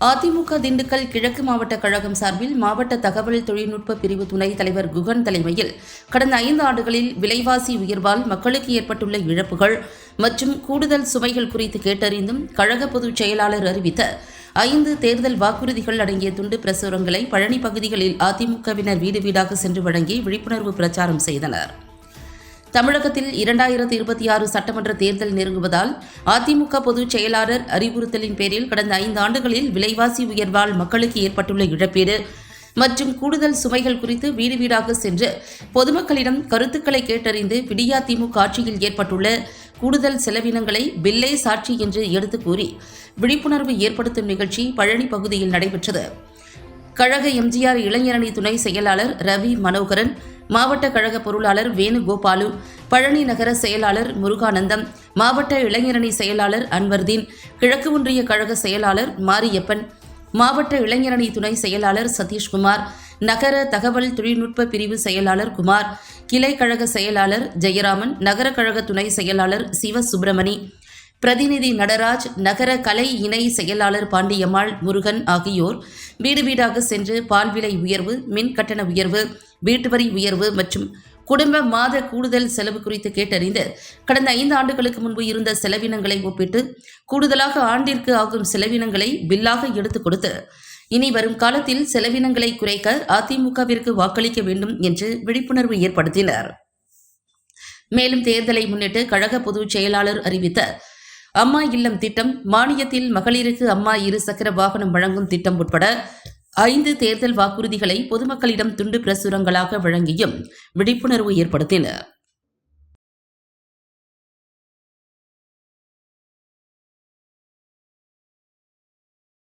அதிமுக திண்டுக்கல் கிழக்கு மாவட்ட கழகம் சார்பில் மாவட்ட தகவல் தொழில்நுட்ப பிரிவு துணைத் தலைவர் குகன் தலைமையில் கடந்த ஐந்து ஆண்டுகளில் விலைவாசி உயர்வால் மக்களுக்கு ஏற்பட்டுள்ள இழப்புகள் மற்றும் கூடுதல் சுமைகள் குறித்து கேட்டறிந்தும் கழக பொதுச் செயலாளர் அறிவித்த ஐந்து தேர்தல் வாக்குறுதிகள் அடங்கிய துண்டு பிரசுரங்களை பழனி பகுதிகளில் அதிமுகவினர் வீடு வீடாக சென்று வழங்கி விழிப்புணர்வு பிரச்சாரம் செய்தனர். தமிழகத்தில் இரண்டாயிரத்தி இருபத்தி ஆறு சட்டமன்ற தேர்தல் நெருங்குவதால் அதிமுக பொதுச் செயலாளர் அறிவுறுத்தலின் பேரில் கடந்த ஐந்து ஆண்டுகளில் விலைவாசி உயர்வால் மக்களுக்கு ஏற்பட்டுள்ள இழப்பீடு மற்றும் கூடுதல் சுமைகள் குறித்து வீடு வீடாக சென்று பொதுமக்களிடம் கருத்துக்களை கேட்டறிந்து விடியா திமுக ஆட்சியில் ஏற்பட்டுள்ள கூடுதல் செலவினங்களை பில்லே சாட்சி என்று எடுத்துக் கூறி விழிப்புணர்வு ஏற்படுத்தும் நிகழ்ச்சி பழனி பகுதியில் நடைபெற்றது. கழக எம்ஜிஆர் இளைஞரணி துணை செயலாளர் ரவி மனோகரன் மாவட்ட கழக பொருளாளர் வேணுகோபாலு பழனி நகர செயலாளர் முருகானந்தம் மாவட்ட இளைஞரணி செயலாளர் அன்வர்தீன் கிழக்கு ஒன்றிய கழக செயலாளர் மாரியப்பன் மாவட்ட இளைஞரணி துணை செயலாளர் சதீஷ்குமார் நகர தகவல் தொழில்நுட்ப பிரிவு செயலாளர் குமார் கிளை கழக செயலாளர் ஜெயராமன் நகர கழக துணை செயலாளர் சிவசுப்பிரமணி பிரதிநிதி நடராஜ் நகர கலை இணை செயலாளர் பாண்டியம்மாள் முருகன் ஆகியோர் வீடு வீடாக சென்று பால் விலை உயர்வு மின் கட்டண உயர்வு வீட்டு வரி உயர்வு மற்றும் குடும்ப மாத கூடுதல் செலவு குறித்து கேட்டறிந்து கடந்த ஐந்து ஆண்டுகளுக்கு முன்பு இருந்த செலவினங்களை ஒப்பிட்டு கூடுதலாக ஆண்டிற்கு ஆகும் செலவினங்களை பில்லாக எடுத்துக் கொடுத்து இனி வரும் காலத்தில் செலவினங்களை குறைக்க அதிமுகவிற்கு வாக்களிக்க வேண்டும் என்று விழிப்புணர்வு ஏற்படுத்தினர். மேலும் தேர்தலை முன்னிட்டு கழக பொதுச் செயலாளர் அறிவித்த அம்மா இல்லம் திட்டம் மானியத்தில் மகளிருக்கு அம்மா இரு சக்கர வாகனம் வழங்கும் திட்டம் உட்பட ஐந்து தேர்தல் வாக்குறுதிகளை பொதுமக்களிடம் துண்டு பிரசுரங்களாக வழங்கியும் விழிப்புணர்வு ஏற்படுத்தினர்.